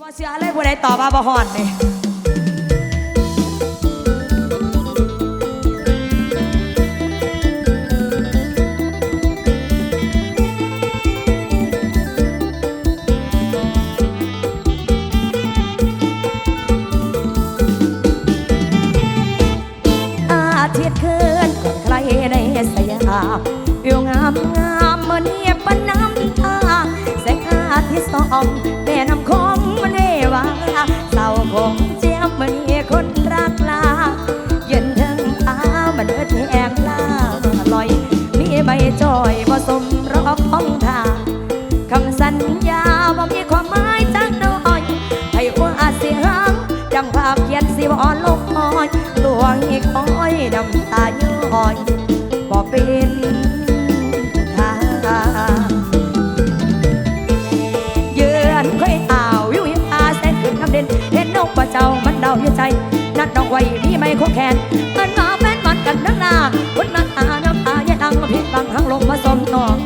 บ่เชื่อเลยผู้ใดตอบว่าบ่ฮอนนี่ อยบ่เป็นทางเยือนค่อยอ่าววิวยิอาแสนขึ้นคำเด่นเห็นนกป่าเจ้ามันเดาอยู่ใจ นัดน้องไว้มีไม่คงแขนมันมาแฟนมันกันนักหนาคนนั้นอาน้ำตาแย่ดังมาพิษบังหังลงมาสมนอง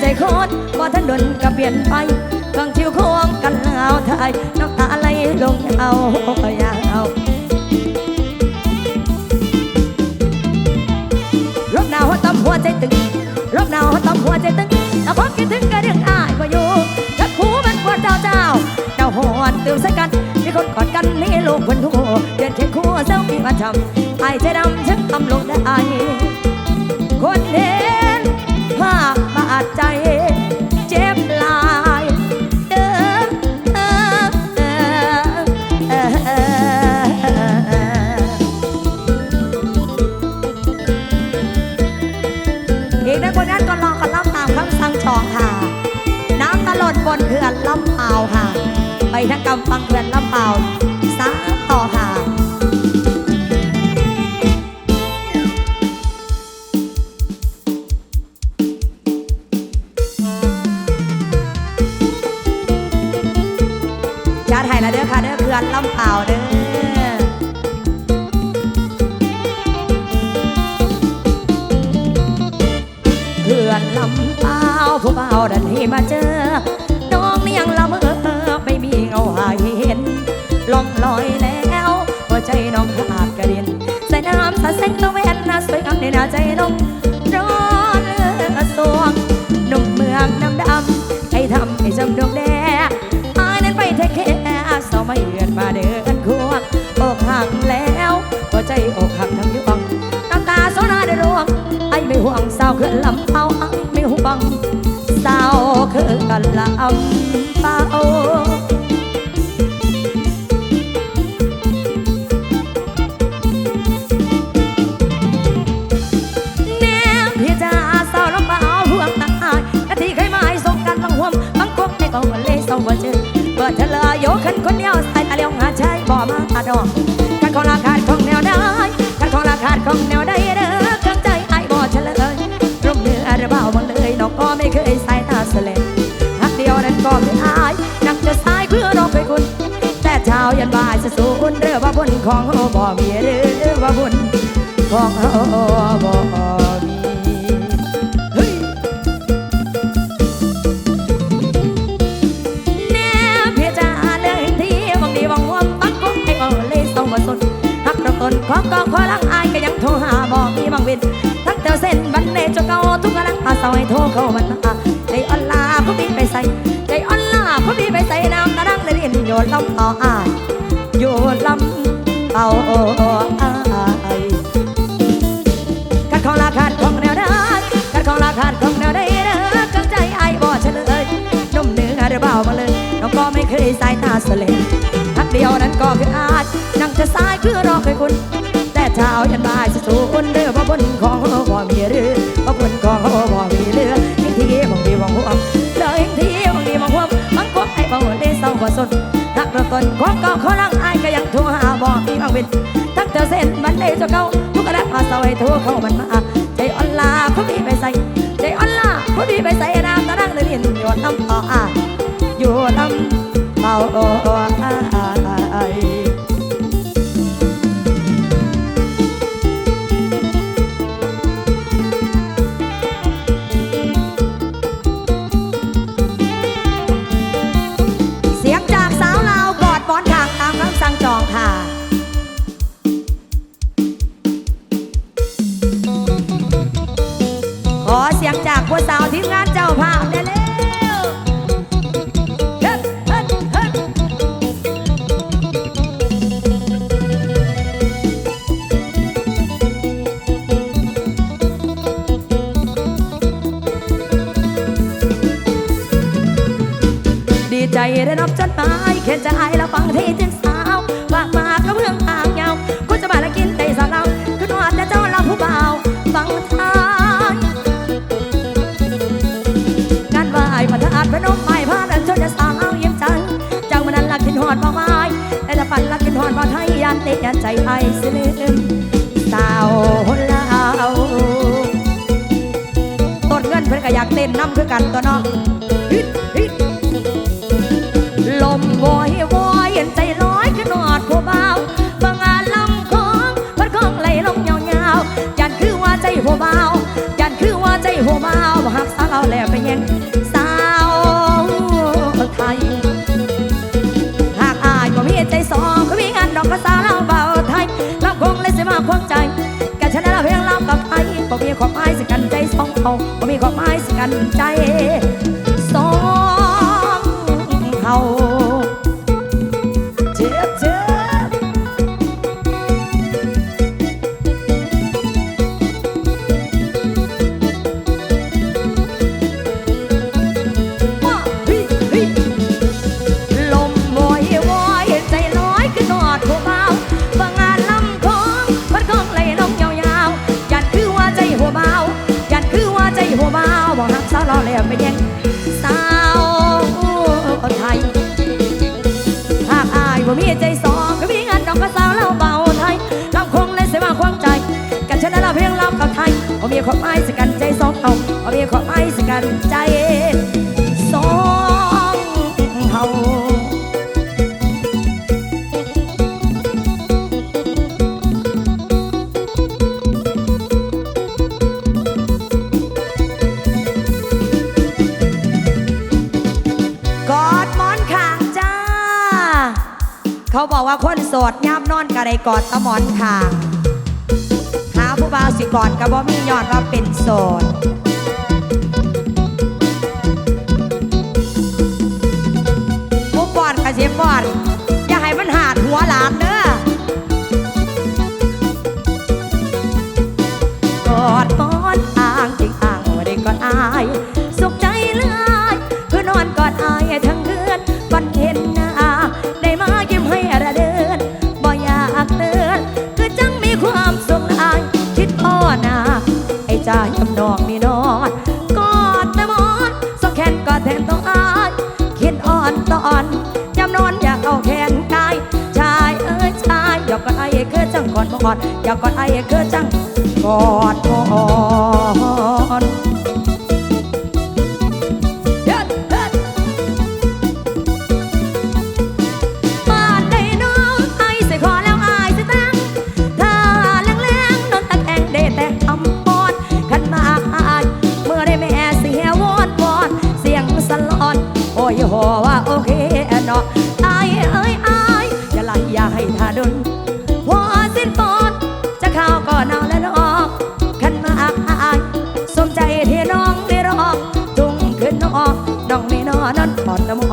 ใจโคตรบ่ทันดนก็เปลี่ยนไปฟังคิวโค้งกันลาวไทยน้ำตาไหลลงเอายาวรบหนาวหัวตำหัวใจตึงรบหนาวหัวตำหัวใจตึงถ้าพบคิดถึงก็เรื่องอายบ่อยู่ถ้าคู่มันกว่าเจ้าเจ้าเจ้าหอนตื่นใส่กันมีคนกอดกันนี่ลูกคนทั่วเดินเคียงคู่เจ้ามีมาทำไอ้ใจดำฉันทำลงได้คนเห็น ดใจเจ็บหลายเดิมเออเออเออเอออีกนักผลงานก็ลองกันล่ำตามคำสั่งชองค่ะ น้ำตลดบนเขื่อนลำเปล่าค่ะ ไปทั้งกำฟังเขื่อนลำเปล่า เบาดันที่มาเจอ น้องนี่ยังละเมอไม่มีเงาหายเห็นลองลอยแล้วหัวใจน้องขาดกระเด็นใส่น้ำสาเส้นตะเวนน่าสวยงามในหน้าใจน้อง งในกองเลยสาบ่เจอเปิดเธอเลยโยขันคนเดียวใส่ตาเลี้ยวหาใชายบ่มาตาดอกขันของราคาของแนวได้ขันของราคาของแนวได้เด้อเครื่องใจไอ้บ่เฉลยร่มเนื้อระเบ้าบังเลยน้องก็ไม่เคยใส่ แต่เช้ายันบ่ายจะสูนเรือว่าบุญของเฮาบ่มีเรือว่าบุญของเฮาบ่มีเฮ้ยแน่เพียจะเรื่องที่บางดีบางวันปักกุ๊กให้เอาเลยส่งมาสนหักตะกนขอก็ขอลังอายก็ยังโทรหาบอกมีบางเวนทักเธอเส้นบันเนจเก่าทุกกำลังอาสอยโทรเข้ามันาใจอ่อนลาเขาบีไปใส่ใจอ่อนลาเขาบีไปใส่น้ำตาดังในดินโยนลำต่ออายโยน ลำเต่าอ้กัดของราคาของแนวได้กัดของราคาของแนวได้เด้อกังใจไอ้บ่เฉลยนุ่มเนื้อหรือเบามาเลยน้องก็ไม่เคยสายตาสเลนทักเดียวนั้นก็คืออาจนั่งจะสายเพื่อรอเคยคุณ แต่เช้ายันบ่ายสิสูนเรือพระบุญของเขาบ่มีเรือพระบุญของเขาบ่มีเรือทิ้งทีมองดีมองหัวเลยทิ้งทีมองดีมองหัวมันก็ไอ้บ่ได้เศร้าบ่สน ก่าขอลังอายก็ยังโทรหาบอกมีบางเวนทั้งเธอเส้นมันไดเจ้าเก่าทุกกระดับอาสวยโทรเข้ามันมาใจอ่อนลาผู้พี่ไปใส่ใจอ่อนลาผู้พี่ไปใส่น้ำตาดังเลยเรียนโยนน้ำต่ออะอยู่น้ำเบาอ้อ้ ได้รับจดหมายเขียนใจแล้วฟังที่จึงสาวฝากมาก็เพื่องทางยาวก็จะมาแล้วกินได้สาวเราขึ้นว่าแต่เจ้าเราผู้เบาฟังทายการไหวพระธาตุพนมไม้พระนันชนจะสาวเยี่ยมใจเจ้ามันนั้นลักกินหอดบ่ไม้แต่ถ้าปันลักกินหอดบ่ไทยยันเตะยันใจไอ้สิลืมสาวลาวต้นเงินเพิ่อนก็อยากเต้นน้ำคือกันตัวเน้อง แล้วไปยังสาวไทย หากอายก็มีใจสองก็มีงานดอกก็สาวเราเบาไทยลำคงเลยสิมาควงใจกันชนะเราเพียงลำกับไทยบ่มีความหมายสิกันใจสองเขาบ่มีความหมายสิกันใจ ยบ่มีความหมายสกันใจสองเอาบ่มีความหมายสกันใจสองเฮากอดมอนข้างจ้าเขาบอกว่าคนโสดยามนอนกะไดกอดตะหมอนข้างหาผู้บ่าว สิกอดกะบ่มียอดว่าเป็นโสด อดบ่กอยากกอดไอ้เคือจังกอดอ่อน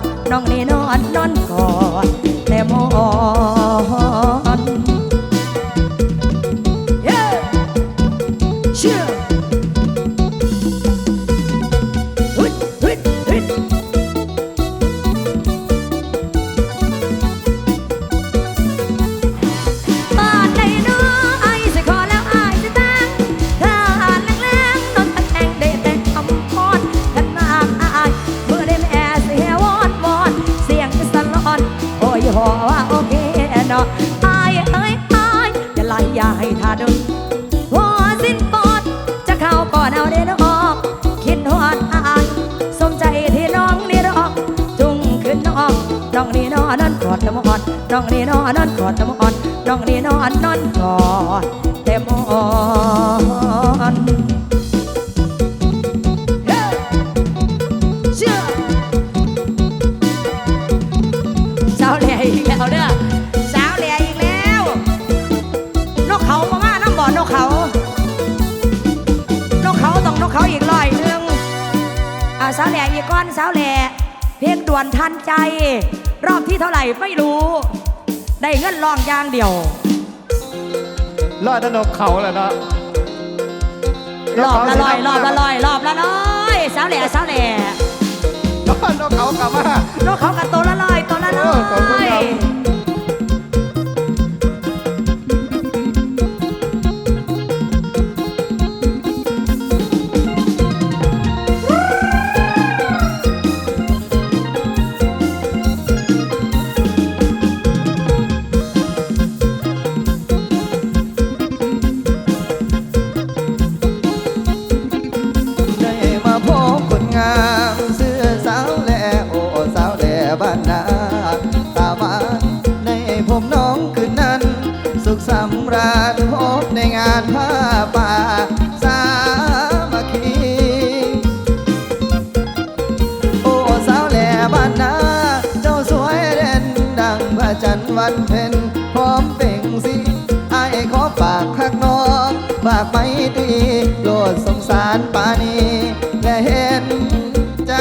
ดน้อดน้องนี่นอนนอนกอดแต่มอง นั่นกอดแต่มอนน้องนี่นอนั่นกอดแต่มอนน้องนี่นอนนอนกอดแต่มอนเฮ้เชื่อสาวแหล่อีกแล้วเด้อสาวแหล่อีกแล้ว นกเขามามาน้ำบ่อนกเขา นกเขาต้องนกเขาอีกร้อยหนึ่งอ่าสาวแหล่อีกก้อนสาวแหล่เพลงด่วนทันใจ รอบที่เท่าไหร่ไม่รู้ ได้เงินรองอย่างเดียวรอดนกเขาแล้วเนาะรอบละร้อยรอบละร้อยรอบละร้อยสาวแหล่สาวแหล่รอดนกเขากลับมานกเขากับตัวละร้อยตัวละร้อเออขอบคุณครัย ดีโปรดสงสารปานีและเห็นใจ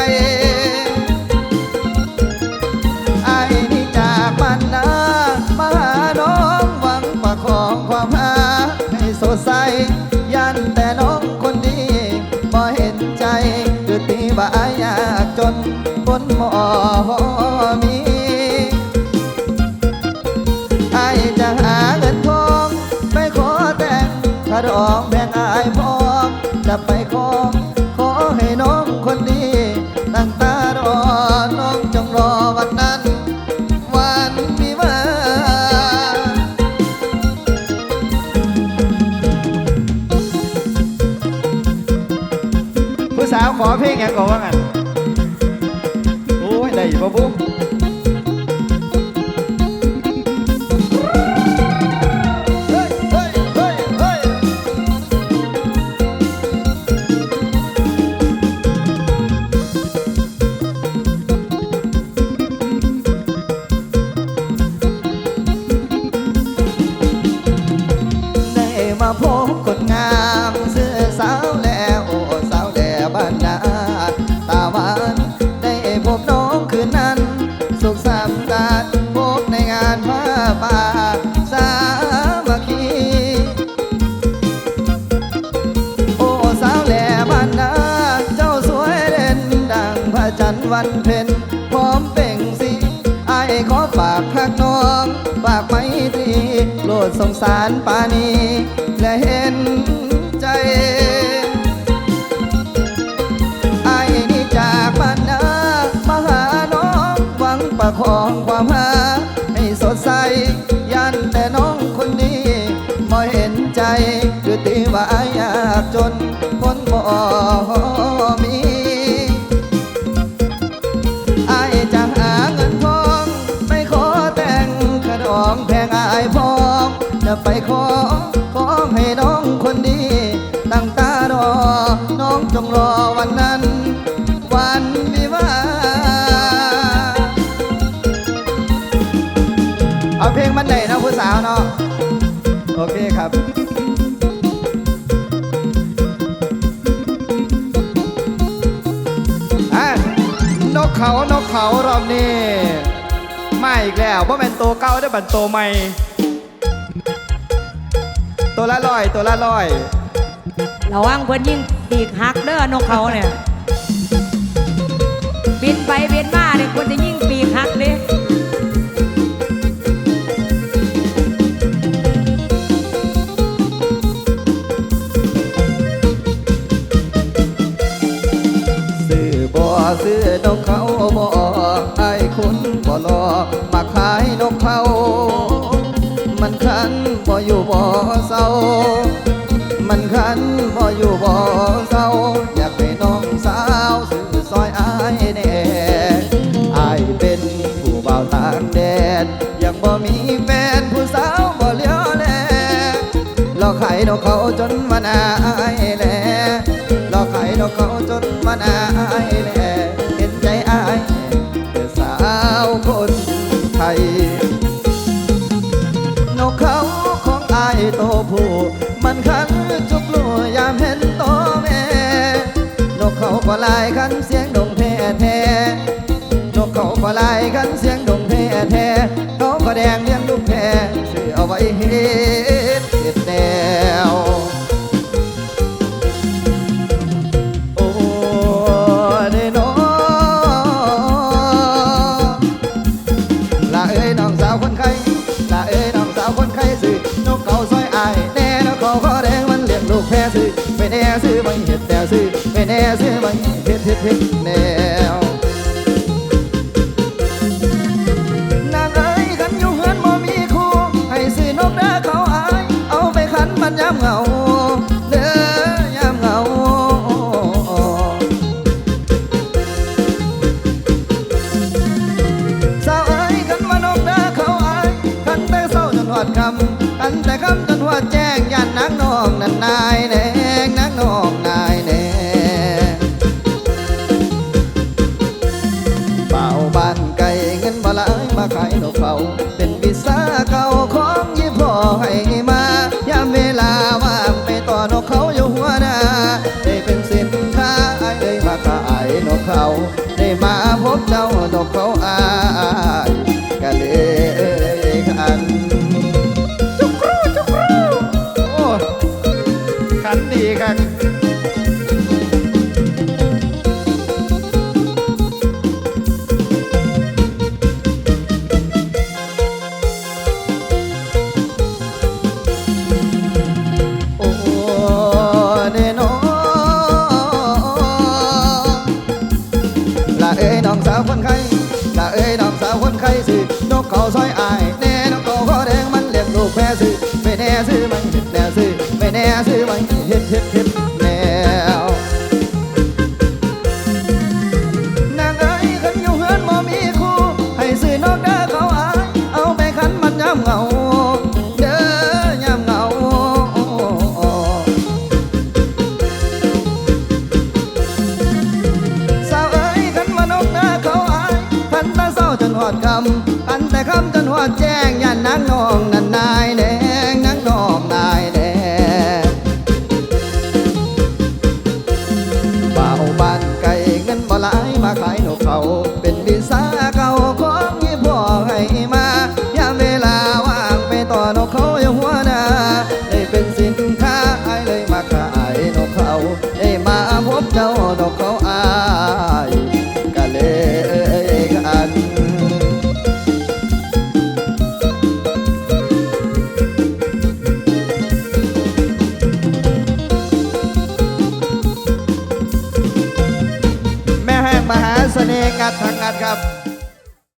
ไอ้นี่จากบ้านนามาหาน้องหวังประคองความหาให้สดใสยันแต่น้องคนดีบ่เห็นใจหรือตีว่าอายากจนบนหมอมีไอายจะหาเงินทองไปขอแต่งถ้าดอง จะไปขอขอให้น้องคนดีตั้งตารอน้องจงรอวันนั้น วันมีมาผู้สาวขอเพลงอย่างก่อนว่างั้นโอ้ยได้ปะบุ๊ จันวันเพ็ญพร้อมเปล่งสีไอ้ขอฝากคักน้องฝากไมตรีโปรดสงสารปานีและเห็นใจไอ้นี่จากบ้านนามาหาน้องหวังประคองความหาให้สดใสยันแต่น้องคนนี้บ่เห็นใจ คือตีว่าอายยากจนคนบ่มี องแพงอายพ้อมจะไปขอขอให้น้องคนดี ตั้งตารอ น้องจงรอวันนั้น วันวิวาเอาเพลงมันไหนนะผู้สาวเนาะโอเคครับอะนกเขา นกเขารอบนี้ อีกแล้วเพราะเป็นตัวเก่าได้บันตัวใหม่ ตัวละร้อยตัวละร้อย ระวังเพิ่นยิ่งปีกหักเด้อนกเขาเนี่ย บินไปบินมาเนี่ยควรจะยิ่งปีกหักเด้ซื้อบ่อซื้อนกเขาบ่ไอ้คุณบ่รอมายนกเขา มันขันบ่อยู่บ่อเศร้า มันขันบ่อยู่บ่อเศร้า อยากไปน้องสาวซื้อซอยอายแน่อายเป็นผู้บ่าวต่างแดนยังบ่มีแฟนผู้สาวบ่เลี้ยวแลรอไข่นกเขาจนมันอายแลรอไข่นกเขาจนมันอายแล ลายขันเสียงดงแท้แท้จกเขาก็ลายขันเสียงดงแท้แท้เขาก็แดงเลี้ยงลูกแท้ ได้มาพบเจ้าดอกเขาอา ไม่แน่ซื้อมัน บ้านไก่เงินบ่หลายมาขาย